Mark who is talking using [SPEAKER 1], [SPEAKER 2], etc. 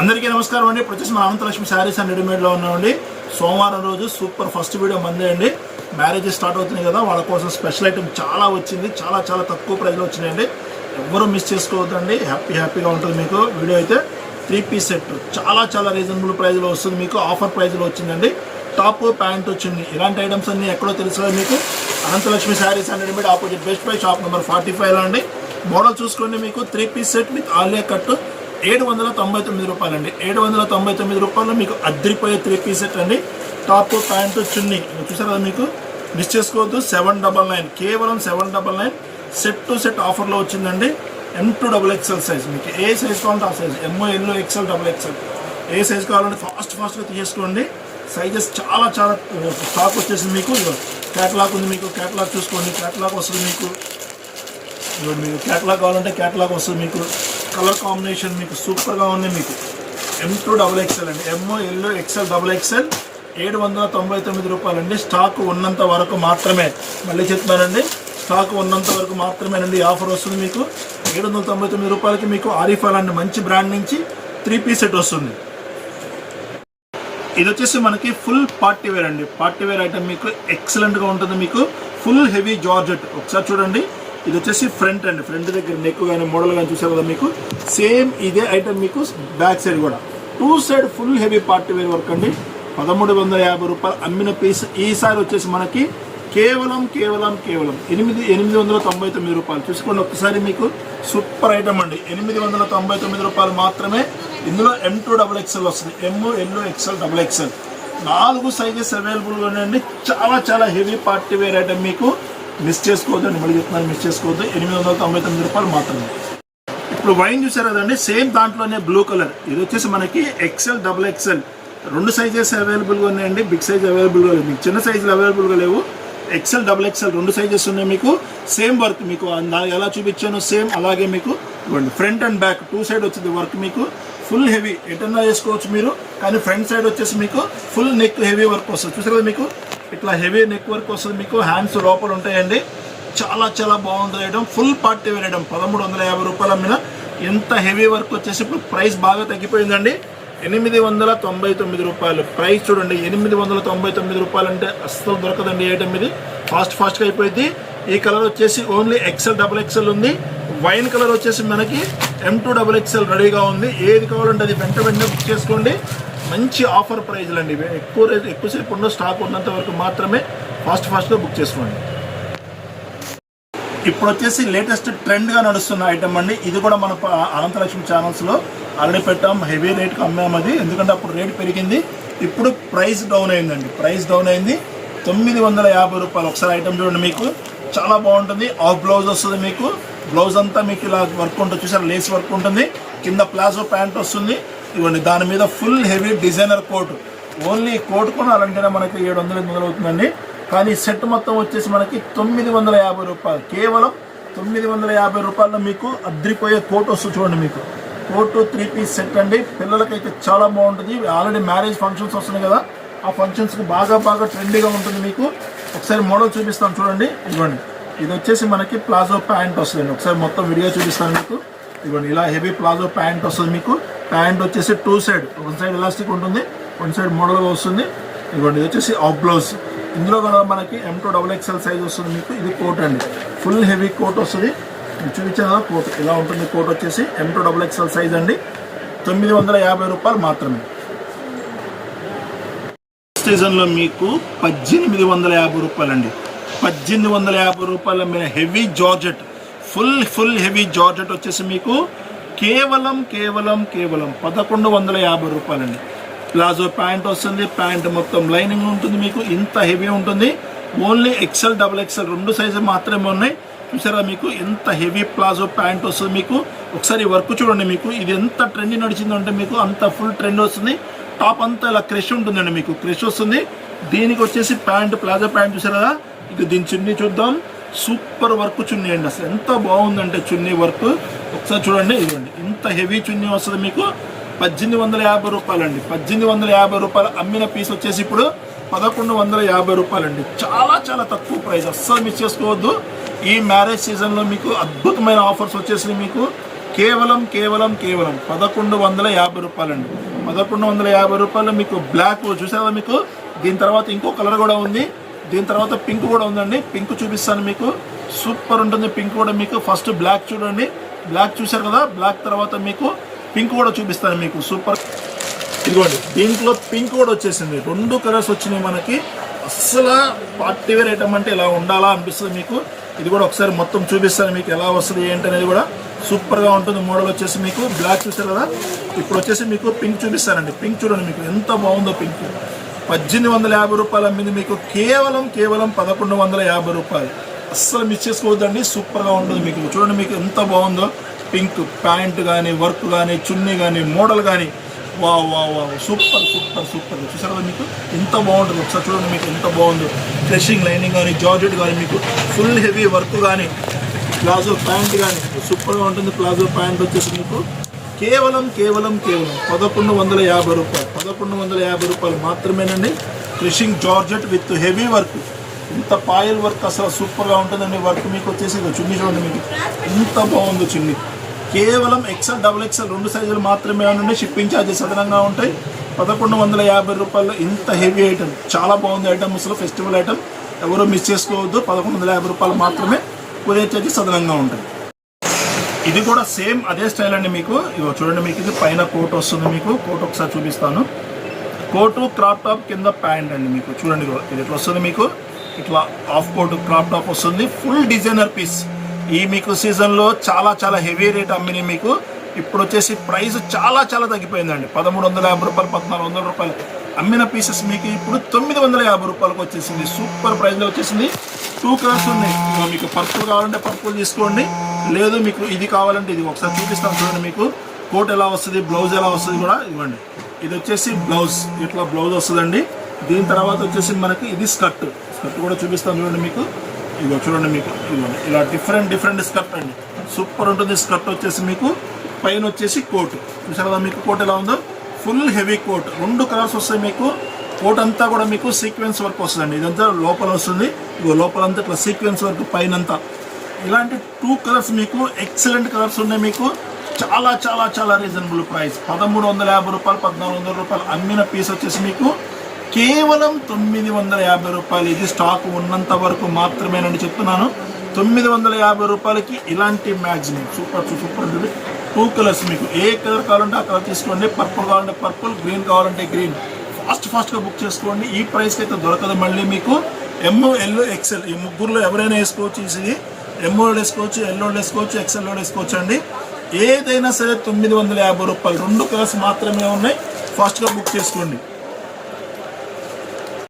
[SPEAKER 1] అందరికీ నమస్కారం అండి. ఇప్పుడు వచ్చేసి మన అనంతలక్ష్మి శారీస్ అండ్ రెడీమేడ్లో ఉన్నామండి. సోమవారం రోజు సూపర్ ఫస్ట్ వీడియో మందే అండి. మ్యారేజ్ స్టార్ట్ అవుతున్నాయి కదా వాళ్ళ కోసం స్పెషల్ ఐటమ్ చాలా వచ్చింది. చాలా చాలా తక్కువ ప్రైజ్లో వచ్చినాయండి. ఎవ్వరూ మిస్ చేసుకోవద్దండి. హ్యాపీ హ్యాపీగా ఉంటుంది మీకు వీడియో అయితే. త్రీ పీస్ సెట్ చాలా చాలా రీజనబుల్ ప్రైస్లో వస్తుంది మీకు. ఆఫర్ ప్రైజ్లో వచ్చిందండి. టాప్ ప్యాంట్ వచ్చింది. ఇలాంటి ఐటమ్స్ అన్ని ఎక్కడో తెలుసు మీకు. Ananthalakshmi sarees and readymade opposite best buy shop number forty ఫైవ్లో అండి. మోడల్ చూసుకోండి మీకు. Three piece set with Alia cut ఏడు వందల తొంభై తొమ్మిది రూపాయలు అండి ఏడు వందల తొంభై తొమ్మిది రూపాయలు మీకు అద్దరిపోయే త్రీ పీస్ సెట్ అండి. టాప్ ప్యాంట్ చున్నీ. చూసారా మీకు? మిస్ చేసుకోవద్దు. Seven double nine. కేవలం seven double nine. Set to set ఆఫర్లో వచ్చిందండి. M two double XL size మీకు. ఏ సైజ్ కావాలంటే ఆ size. M L XL double XL. ఏ సైజ్ కావాలంటే ఫాస్ట్ ఫాస్ట్గా తీసేసుకోండి. సైజెస్ చాలా చాలా స్టాక్ వచ్చేసింది మీకు. క్యాటలాగ్ ఉంది మీకు. క్యాటలాగ్ చూసుకోండి. క్యాటలాగ్ వస్తుంది మీకు. మీకు క్యాటలాగ్ కావాలంటే క్యాటలాగ్ వస్తుంది మీకు. కలర్ కాంబినేషన్ మీకు సూపర్గా ఉంది మీకు. ఎం టూ డబుల్ ఎక్స్ఎల్ అండి. M L XL double XL ఏడు వందల తొంభై తొమ్మిది రూపాయలండి. స్టాక్ ఉన్నంత వరకు మాత్రమే మళ్ళీ చెప్తున్నానండి. స్టాక్ ఉన్నంత వరకు మాత్రమేనండి. ఆఫర్ వస్తుంది మీకు. ఏడు వందల తొంభై తొమ్మిది రూపాయలకి మీకు ఆరిఫా లాంటి మంచి బ్రాండ్ నుంచి త్రీ పీస్ సెట్ వస్తుంది. ఇది వచ్చేసి మనకి ఫుల్ పార్టీ వేర్ అండి. పార్టీ వేర్ ఐటమ్ మీకు ఎక్సలెంట్గా ఉంటుంది మీకు. Full heavy georgette. ఒకసారి చూడండి. ఇది వచ్చేసి ఫ్రంట్ అండి. ఫ్రంట్ దగ్గర నెక్ కానీ మోడల్ కానీ చూసారు కదా మీకు? సేమ్ ఇదే ఐటమ్ మీకు బ్యాక్ సైడ్ కూడా. Two side full heavy party wear work అండి. పదమూడు వందల యాభై రూపాయలు అమ్మిన పీస్ ఈసారి వచ్చేసి మనకి కేవలం కేవలం కేవలం ఎనిమిది ఎనిమిది వందల తొంభై తొమ్మిది రూపాయలు. చూసుకోండి ఒకసారి మీకు సూపర్ ఐటమ్ అండి. ఎనిమిది వందల తొంభై తొమ్మిది రూపాయలు మాత్రమే ఇందులో ఎం టూ డబుల్ ఎక్స్ఎల్ వస్తుంది. M L XL double XL నాలుగు సైజెస్ అవైలబుల్గా ఉన్నాయండి చాలా చాలా హెవీ పార్టీ వేర్ ఐటమ్ మీకు మిస్ చేసుకోవద్దు మళ్ళీ చెప్తున్నాను మిస్ చేసుకోవద్దు. ఎనిమిది వందల తొంభై తొమ్మిది రూపాయలు మాత్రమే. ఇప్పుడు వైన్ చూసారు కదండి సేమ్ దాంట్లోనే బ్లూ కలర్. ఇది వచ్చేసి మనకి ఎక్సెల్ డబుల్ ఎక్సెల్ రెండు సైజెస్ అవైలబుల్గా ఉన్నాయండి బిగ్ సైజ్ అవైలబుల్గా లేవు. మీకు చిన్న సైజులు అవైలబుల్గా లేవు. ఎక్సెల్ డబుల్ ఎక్సెల్ రెండు సైజెస్ ఉన్నాయి మీకు. సేమ్ వర్క్ మీకు. ఎలా చూపించానో సేమ్ అలాగే మీకు. ఇవ్వండి front and back two side వచ్చింది వర్క్ మీకు. ఫుల్ హెవీ ఎటన్నా చేసుకోవచ్చు మీరు కానీ ఫ్రంట్ సైడ్ వచ్చేసి మీకు ఫుల్ నెక్ హెవీ వర్క్ వస్తుంది. చూసారు కదా మీకు? ఇట్లా హెవీ నెక్ వర్క్ వస్తుంది. మీకు హ్యాండ్స్ లోపల ఉంటాయండి. చాలా చాలా బాగుంది వేయడం ఫుల్ పార్టీ వేర్ పదమూడు వందల యాభై రూపాయల మీద. ఎంత హెవీ వర్క్ వచ్చేసి ఇప్పుడు ప్రైస్ బాగా తగ్గిపోయిందండి. ఎనిమిది వందల తొంభై తొమ్మిది రూపాయలు. ప్రైస్ చూడండి. ఎనిమిది వందల తొంభై తొమ్మిది రూపాయలు అంటే అస్సలు దొరకదండి ఐటమ్ ఇది. ఫాస్ట్ ఫాస్ట్గా అయిపోయింది. ఈ కలర్ వచ్చేసి ఓన్లీ ఎక్సెల్ డబుల్ ఎక్సెల్ ఉంది. వైన్ కలర్ వచ్చేసి మనకి ఎం టూ డబుల్ ఎక్సెల్ రెడీగా ఉంది. ఏది కావాలంటే అది వెంట వెంటనే బుక్ చేసుకోండి. మంచి ఆఫర్ ప్రైజ్లు అండి ఇవి ఎక్కువ రేట్ ఎక్కువసేపు ఉన్న స్టాక్ ఉన్నంత వరకు మాత్రమే ఫాస్ట్ ఫాస్ట్గా బుక్ చేసుకోండి. ఇప్పుడు వచ్చేసి లేటెస్ట్ ట్రెండ్గా నడుస్తున్న ఐటమ్ అండి. ఇది కూడా మన అనంతలక్ష్మి ఛానల్స్లో ఆల్రెడీ పెట్టాం. హెవీ రేట్కి అమ్మాము అది. ఎందుకంటే అప్పుడు రేట్ పెరిగింది. ఇప్పుడు ప్రైస్ డౌన్ అయిందండి. ప్రైస్ డౌన్ అయింది. తొమ్మిది వందల యాభై రూపాయలు. ఒకసారి ఐటమ్ చూడండి మీకు. చాలా బాగుంటుంది. ఆఫ్ బ్లౌజ్ వస్తుంది మీకు. బ్లౌజ్ అంతా మీకు ఇలా వర్క్ ఉంటుంది. చూసారు? లేస్ వర్క్ ఉంటుంది. కింద ప్లాజో ప్యాంట్ వస్తుంది. ఇవ్వండి. దాని మీద full heavy designer coat only coat కొనాలంటేనే మనకి ఏడు వందలు ఎనిమిది వందలు అవుతుందండి. కానీ సెట్ మొత్తం వచ్చేసి మనకి తొమ్మిది వందల యాభై రూపాయలు. కేవలం తొమ్మిది వందల యాభై రూపాయల్లో మీకు అద్రిపోయే కోట్ వస్తుంది చూడండి మీకు. కోట్ త్రీ పీస్ సెట్ అండి. పిల్లలకైతే చాలా బాగుంటుంది. ఆల్రెడీ మ్యారేజ్ ఫంక్షన్స్ వస్తున్నాయి కదా. ఆ ఫంక్షన్స్కి బాగా బాగా ట్రెండీగా ఉంటుంది మీకు. ఒకసారి మోడల్ చూపిస్తాను చూడండి. ఇవ్వండి ఇది వచ్చేసి మనకి ప్లాజో ప్యాంట్ వస్తుంది ఒకసారి మొత్తం విడిగా చూపిస్తాను మీకు. ఇదిగోండి. ఇలా హెవీ ప్లాజో ప్యాంట్ వస్తుంది మీకు. ప్యాంట్ వచ్చేసి టూ సైడ్. ఒక సైడ్ ఎలాస్టిక్ ఉంటుంది వన్ సైడ్ మోడల్గా వస్తుంది. ఇదిగోండి ఇది వచ్చేసి ఆఫ్ బ్లౌజ్. ఇందులో కూడా మనకి M two double XL size వస్తుంది మీకు ఇది కోట్ అండి. ఫుల్ హెవీ కోట్ వస్తుంది. మీకు కోట్ ఇలా ఉంటుంది కోట్ వచ్చేసి M two double XL size అండి. తొమ్మిది వందల యాభై రూపాయలు మాత్రమే. సీజన్లో మీకు పద్దెనిమిది వందల యాభై రూపాయలు అండి పద్దెనిమిది వందల యాభై రూపాయల మీద heavy georgette. Full full heavy georgette వచ్చేసి మీకు కేవలం కేవలం కేవలం పదకొండు వందల యాభై రూపాయలండి. ప్లాజో ప్యాంట్ వస్తుంది ప్యాంట్ మొత్తం లైనింగ్ ఉంటుంది మీకు ఇంత హెవీ ఉంటుంది. ఓన్లీ ఎక్సెల్ డబుల్ ఎక్సెల్ రెండు సైజు మాత్రమే ఉన్నాయి. చూసారా మీకు ఎంత హెవీ ప్లాజో ప్యాంట్ వస్తుంది మీకు. ఒకసారి వర్క్ చూడండి మీకు ఇది ఎంత ట్రెండ్ నడిచిందంటే మీకు అంత ఫుల్ ట్రెండ్ వస్తుంది. టాప్ అంతా ఇలా క్రష్ ఉంటుందండి మీకు క్రష్ వస్తుంది. దీనికి వచ్చేసి ప్యాంట్ ప్లాజో ప్యాంట్ చూసారా? ఇక దీని చున్నీ చూద్దాం. సూపర్ వర్క్ చున్నీ అండి. అసలు ఎంత బాగుందంటే చున్నీ వర్క్. ఒకసారి చూడండి ఇదిగోండి. ఇంత హెవీ చున్నీ వస్తుంది మీకు. పద్దెనిమిది వందల యాభై రూపాయలు అండి పద్దెనిమిది వందల యాభై రూపాయలు అమ్మిన పీస్ వచ్చేసి ఇప్పుడు పదకొండు వందల యాభై రూపాయలు అండి చాలా చాలా తక్కువ ప్రైస్ అస్సలు మిస్ చేసుకోవద్దు. ఈ మ్యారేజ్ సీజన్లో మీకు అద్భుతమైన ఆఫర్స్ వచ్చేసి మీకు. కేవలం కేవలం కేవలం పదకొండు వందల యాభై రూపాయలండి. పదకొండు వందల యాభై రూపాయలు మీకు బ్లాక్ చూసారా మీకు? దీని తర్వాత ఇంకో కలర్ కూడా ఉంది. దీని తర్వాత పింక్ కూడా ఉందండి. పింక్ చూపిస్తాను మీకు. సూపర్ ఉంటుంది పింక్ కూడా మీకు. ఫస్ట్ బ్లాక్ చూడండి. బ్లాక్ చూశారు కదా? బ్లాక్ తర్వాత మీకు పింక్ కూడా చూపిస్తాను మీకు. సూపర్. ఇదిగోండి. దీంట్లో పింక్ కూడా వచ్చేసింది. రెండు కలర్స్ వచ్చినాయి మనకి. అస్సలు పార్టీ వేర్ ఐటమ్ అంటే ఇలా ఉండాలా అనిపిస్తుంది మీకు. ఇది కూడా ఒకసారి మొత్తం చూపిస్తాను మీకు ఎలా వస్తుంది ఏంటి అనేది కూడా. సూపర్గా ఉంటుంది మోడల్ వచ్చేసి మీకు. బ్లాక్ చూసారు కదా? ఇప్పుడు వచ్చేసి మీకు పింక్ చూపిస్తానండి. పింక్ చూడండి మీకు. ఎంత బాగుందో పింక్. పద్దెనిమిది వందల యాభై రూపాయలు అమ్మింది మీకు కేవలం కేవలం పదకొండు వందల యాభై రూపాయలు. అస్సలు మిస్ చేసుకోవద్దండి సూపర్గా ఉంటుంది మీకు. చూడండి మీకు ఎంత బాగుందో. పింక్ ప్యాంట్ కానీ వర్క్ కానీ చున్నీ కానీ మోడల్ కానీ వా వా వా సూపర్ సూపర్ సూపర్ చూసారా మీకు? ఎంత బాగుంటుంది. ఒకసారి చూడండి మీకు ఎంత బాగుందో. ఫ్రెషింగ్ లైనింగ్ కానీ జార్జెట్ కానీ మీకు ఫుల్ హెవీ వర్క్ కానీ ప్లాజో ప్యాంట్ కానీ సూపర్గా ఉంటుంది ప్లాజో ప్యాంట్ వచ్చేసి మీకు. కేవలం కేవలం కేవలం పదకొండు వందల యాభై రూపాయలు. పదకొండు వందల యాభై రూపాయలు మాత్రమేనండి. Crushing georgette with heavy work ఇంత పాయల్ వర్క్ అసలు సూపర్గా ఉంటుందండి. వర్క్ మీకు వచ్చేసి ఇదిగో చున్నీ చూడండి మీకు. ఇంత బాగుందో చున్నీ. కేవలం ఎక్సెల్ డబుల్ ఎక్సెల్ రెండు సైజులు మాత్రమే ఉండండి షిప్పింగ్ ఛార్జెస్ అదనంగా ఉంటాయి. పదకొండు వందల యాభై రూపాయలు ఇంత హెవీ ఐటమ్ చాలా బాగుంది ఐటమ్ అసలు ఫెస్టివల్ ఐటమ్ ఎవరో మిస్ చేసుకోవద్దు. పదకొండు వందల యాభై రూపాయలు మాత్రమే కొరియర్ ఛార్జెస్ అదనంగా ఉంటాయి. ఇది కూడా సేమ్ అదే స్టైల్ అండి మీకు. ఇగో చూడండి మీకు ఇది పైన కోట్ వస్తుంది మీకు. కోట్ ఒకసారి చూపిస్తాను. కోటు క్రాప్ టాప్ కింద ప్యాంట్ అండి మీకు. చూడండి ఇది ఇట్లా వస్తుంది మీకు? ఇట్లా ఆఫ్ కోట్ క్రాప్ టాప్ వస్తుంది. Full designer piece. ఈ మీకు సీజన్లో చాలా చాలా హెవీ రేట్ అమ్మినాయి మీకు. ఇప్పుడు వచ్చేసి ప్రైస్ చాలా చాలా తగ్గిపోయిందండి. పదమూడు వందల యాభై రూపాయలు పద్నాలుగు వందల రూపాయలు అమ్మిన పీసెస్ మీకు ఇప్పుడు తొమ్మిది వందల యాభై రూపాయలకు వచ్చేసింది. సూపర్ ప్రైస్లో వచ్చేసింది. టూ కలర్స్ ఉన్నాయి. మీకు పర్పుల్ కావాలంటే పర్పుల్ తీసుకోండి. లేదు మీకు ఇది కావాలంటే ఇది ఒకసారి చూపిస్తాను చూడండి మీకు. కోట్ ఎలా వస్తుంది బ్లౌజ్ ఎలా వస్తుంది కూడా ఇవ్వండి. ఇది వచ్చేసి బ్లౌజ్. ఇట్లా బ్లౌజ్ వస్తుందండి? దీని తర్వాత వచ్చేసి మనకి ఇది స్కర్ట్. స్కర్ట్ కూడా చూపిస్తాను చూడండి మీకు. ఇదిగో చూడండి మీకు. ఇదిగోండి. ఇలా డిఫరెంట్ డిఫరెంట్ స్కర్ట్ అండి. సూపర్ ఉంటుంది స్కర్ట్ వచ్చేసి మీకు. పైన వచ్చేసి కోట్. చూసారా మీకు కోట్ ఎలా ఉందో? Full heavy coat. రెండు కలర్స్ వస్తాయి మీకు. కోట్ అంతా కూడా మీకు సీక్వెన్స్ వర్క్ వస్తుందండి. ఇదంతా లోపల వస్తుంది. ఇగో లోపలంతా ఇట్లా సీక్వెన్స్ వర్క్ పైనంతా. ఇలాంటి టూ కలర్స్ మీకు ఎక్సలెంట్ కలర్స్ ఉన్నాయి మీకు. చాలా చాలా చాలా రీజనబుల్ ప్రైస్ పదమూడు వందల యాభై రూపాయలు పద్నాలుగు వందల రూపాయలు అమ్మిన పీస్ వచ్చేసి మీకు కేవలం తొమ్మిది వందల యాభై రూపాయలు. ఇది స్టాక్ ఉన్నంత వరకు మాత్రమేనని చెప్తున్నాను. తొమ్మిది వందల యాభై రూపాయలకి ఇలాంటి మ్యాక్సిమం సూపర్ సూపర్ ఉంటుంది. టూ కలర్స్ మీకు. ఏ కలర్ కావాలంటే ఆ కలర్ తీసుకోండి. పర్పుల్ కావాలంటే పర్పుల్ గ్రీన్ కావాలంటే గ్రీన్ ఫాస్ట్ ఫాస్ట్గా బుక్ చేసుకోండి. ఈ ప్రైస్కి అయితే దొరకదు మళ్ళీ మీకు. ఎమ్ ఎల్ ఎక్సెల్ ఈ ముగ్గురులో ఎవరైనా వేసుకోవచ్చు ఇది ఎమ్ఓ వేసుకోవచ్చు ఎల్లో వేసుకోవచ్చు ఎక్సెల్ వేసుకోవచ్చు అండి. ఏదైనా సరే తొమ్మిది వందల యాభై రూపాయలు. రెండు కలర్స్ మాత్రమే ఉన్నాయి. ఫాస్ట్గా బుక్ చేసుకోండి.